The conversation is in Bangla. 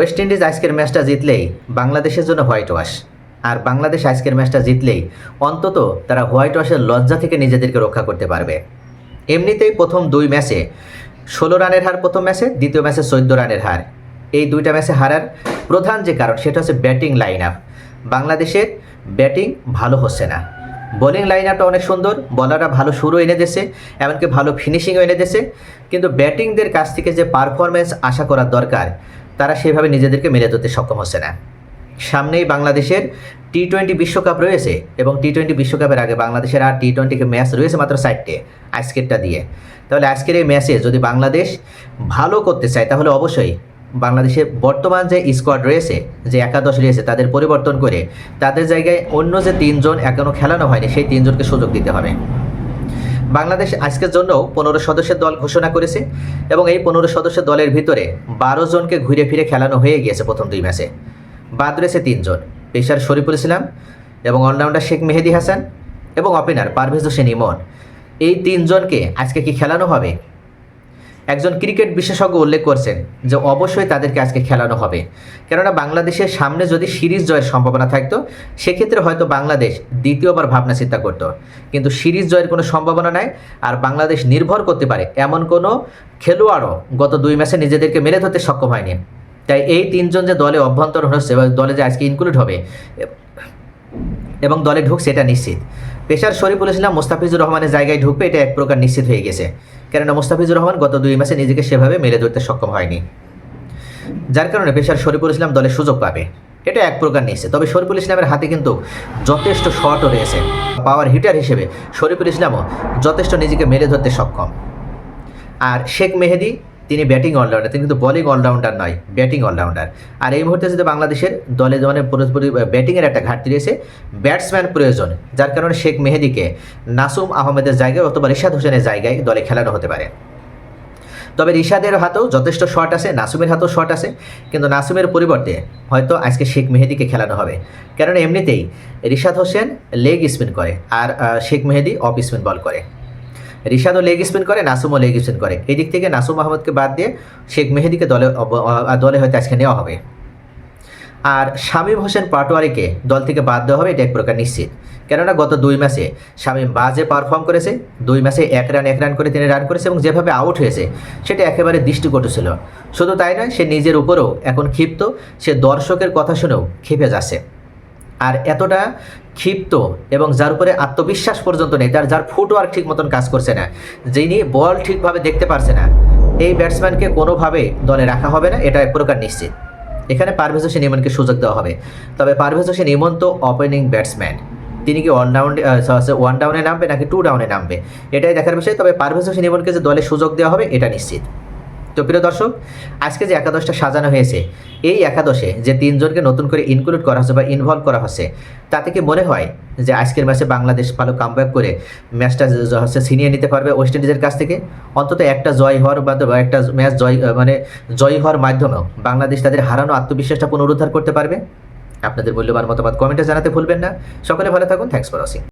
ওয়েস্ট ইন্ডিজ আজকের ম্যাচটা জিতলেই বাংলাদেশের জন্য হোয়াইট ওয়াশ। আর বাংলাদেশ আজকের ম্যাচটা জিতলেই অন্তত তারা হোয়াইট ওয়াশের লজ্জা থেকে নিজেদেরকে রক্ষা করতে পারবে। এমনিতেই প্রথম দুই ম্যাচে ষোলো রানের হার প্রথম ম্যাচে, দ্বিতীয় ম্যাচে চোদ্দ রানের হার। এই দুইটা ম্যাচে হারার প্রধান যে কারণ, সেটা হচ্ছে ব্যাটিং লাইন আপ বাংলাদেশের ব্যাটিং ভালো হচ্ছে না। বোলিং লাইন আপটা অনেক সুন্দর, বলাররা ভালো শুরু এনে দিয়েছে, এমনকি ভালো ফিনিশিংও এনে দিয়েছে। কিন্তু ব্যাটিংদের কাছ থেকে যে পারফরমেন্স আশা করার দরকার তারা সেভাবে নিজেদেরকে মেলে ধরতে সক্ষম হচ্ছে না। সামনেই বাংলাদেশের টি টোয়েন্টি বিশ্বকাপ রয়েছে এবং টি টোয়েন্টি বিশ্বকাপের আগে বাংলাদেশের আর টি টোয়েন্টিকে ম্যাচ রয়েছে মাত্র চারটে আজকেরটা দিয়ে। তাহলে আজকের এই ম্যাচে যদি বাংলাদেশ ভালো করতে চায়, তাহলে অবশ্যই বাংলাদেশের বর্তমান যে স্কোয়াড রয়েছে, যে একাদশ রয়েছে, তাদের পরিবর্তন করে তাদের জায়গায় অন্য যে তিনজন এখনও খেলানো হয়নি, সেই তিনজনকে সুযোগ দিতে হবে। বাংলাদেশ আজকের জন্য পনেরো সদস্যের দল ঘোষণা করেছে এবং এই পনেরো সদস্যের দলের ভিতরে বারো জনকে ঘুরে ফিরে খেলানো হয়ে গিয়েছে প্রথম দুই ম্যাচে। বাদ রয়েছে তিনজন, পেশার শরীফুল ইসলাম এবং অলরাউন্ডার শেখ মেহেদি হাসান এবং ওপেনার পারভেজ হোসেন ইমন। এই তিনজনকে আজকে কি খেলানো হবে? একজন ক্রিকেট বিশেষজ্ঞ উল্লেখ করছেন যে অবশ্যই তাদেরকে আজকে খেলানো হবে। কেননা বাংলাদেশের সামনে যদি সিরিজ জয়ের সম্ভাবনা থাকতো, সেক্ষেত্রে হয়তো বাংলাদেশ দ্বিতীয়বার ভাবনা চিন্তা করতো। কিন্তু সিরিজ জয়ের কোনো সম্ভাবনা নাই, আর বাংলাদেশ নির্ভর করতে পারে এমন কোনো খেলোয়াড়ও গত দুই ম্যাচে নিজেদেরকে মেরে ধরতে সক্ষম হয়নি। তাই এই তিনজন যে দলে অভ্যন্তরণ হচ্ছে দলে যে আজকে ইনক্লুড হবে এবং দলে ঢুকছে এটা নিশ্চিত। পেশার শরীফুল ইসলাম মোস্তাফিজুর রহমানের জায়গায় ঢুকবে এটা এক প্রকার নিশ্চিত হয়ে গেছে। কেননা মোস্তাফিজুর রহমান গত দুই মাসে নিজেকে সেভাবে মেলে ধরতে সক্ষম হয়নি। যার কারণে পেশার শরীফুল ইসলাম দলে সুযোগ পাবে। এটা এক প্রকার নিচ্ছে তবে শরীফুল ইসলামের হাতে কিন্তু যথেষ্ট শটও রয়েছে। পাওয়ার হিটার হিসেবে শরীফুল ইসলামও যথেষ্ট নিজেকে মেলে ধরতে সক্ষম। আর শেখ মেহেদি তিনি ব্যাটিং অলরাউন্ডার তিনি কিন্তু বলিং অলরাউন্ডার নয় ব্যাটিং অলরাউন্ডার আর এই মুহূর্তে যদি বাংলাদেশের দলে মানে পুরোপুরি ব্যাটিংয়ের একটা ঘাটতি রয়েছে ব্যাটসম্যান প্রয়োজন, যার কারণে শেখ মেহেদিকে নাসুম আহমেদের জায়গায় অথবা রিশাদ হোসেনের জায়গায় দলে খেলানো হতে পারে। তবে রিশাদের হাতেও যথেষ্ট শট আছে, নাসুমের হাতেও শট আছে, কিন্তু নাসুমের পরিবর্তে হয়তো আজকে শেখ মেহেদিকে খেলানো হবে। কারণ এমনিতেই রিশাদ হোসেন লেগ স্পিন করে, আর Sheikh Mehedi off spin ball করে। রিশাদও লেগ স্পিন করে, নাসুমও লেগ স্পিন করে। এই দিক থেকে নাসুম আহমদকে বাদ দিয়ে শেখ মেহেদিকে দলে দলে হয়তো আজকে নেওয়া হবে। আর শামীম হোসেন পাটোয়ারিকে দল থেকে বাদ দেওয়া হবে, এটা এক প্রকার নিশ্চিত। কেননা গত দুই ম্যাচে শামীম বাজে পারফর্ম করেছে, দুই ম্যাচে এক রান এক রান করে তিনি রান করেছে এবং যেভাবে আউট হয়েছে, সেটা একেবারে দৃষ্টিকটু ছিল। শুধু তাই নয়, সে নিজের উপরেও এখন ক্ষিপ্ত, সে দর্শকের কথা শুনেও ক্ষেপে যাচ্ছে। আর এতটা ক্ষিপ্ত এবং যার উপরে আত্মবিশ্বাস পর্যন্ত নেই, তার, যার ফুটওয়ার্ক ঠিক মতন কাজ করছে না, যিনি বল ঠিকভাবে দেখতে পারছে না, এই ব্যাটসম্যানকে কোনোভাবে দলে রাখা হবে না, এটা এক প্রকার নিশ্চিত। এখানে পারভেজ হোসেন ইমনকে সুযোগ দেওয়া হবে। তবে পারভেজ হোসেন ইমন তো ওপেনিং ব্যাটসম্যান তিনি কি ওয়ান ওয়ান ডাউনে নামবে নাকি টু ডাউনে নামবে? এটাই দেখার বিষয়। তবে পারভেজ হোসেন ইমনকে যে দলে সুযোগ দেওয়া হবে, এটা নিশ্চিত। তো প্রিয় দর্শক, আজকে যে একাদশটা সাজানো হয়েছে, এই একাদশে যে তিনজনকে নতুন করে ইনক্লুড করা হচ্ছে বা ইনভলভ করা হচ্ছে, তাতে কি মনে হয় যে আজকের ম্যাচে বাংলাদেশ ভালো কামব্যাক করে ম্যাচটা হচ্ছে ছিনিয়ে নিতে পারবে ওয়েস্ট ইন্ডিজের কাছ থেকে? অন্তত একটা জয় হওয়ার বা একটা ম্যাচ জয় মানে জয় হওয়ার মাধ্যমেও বাংলাদেশ তাদের হারানো আত্মবিশ্বাসটা পুনরুদ্ধার করতে পারবে? আপনাদের মূল্যবান মতামত কমেন্টে জানাতে ভুলবেন না। সকলে ভালো থাকুন থ্যাংকস ফর ওয়াচিং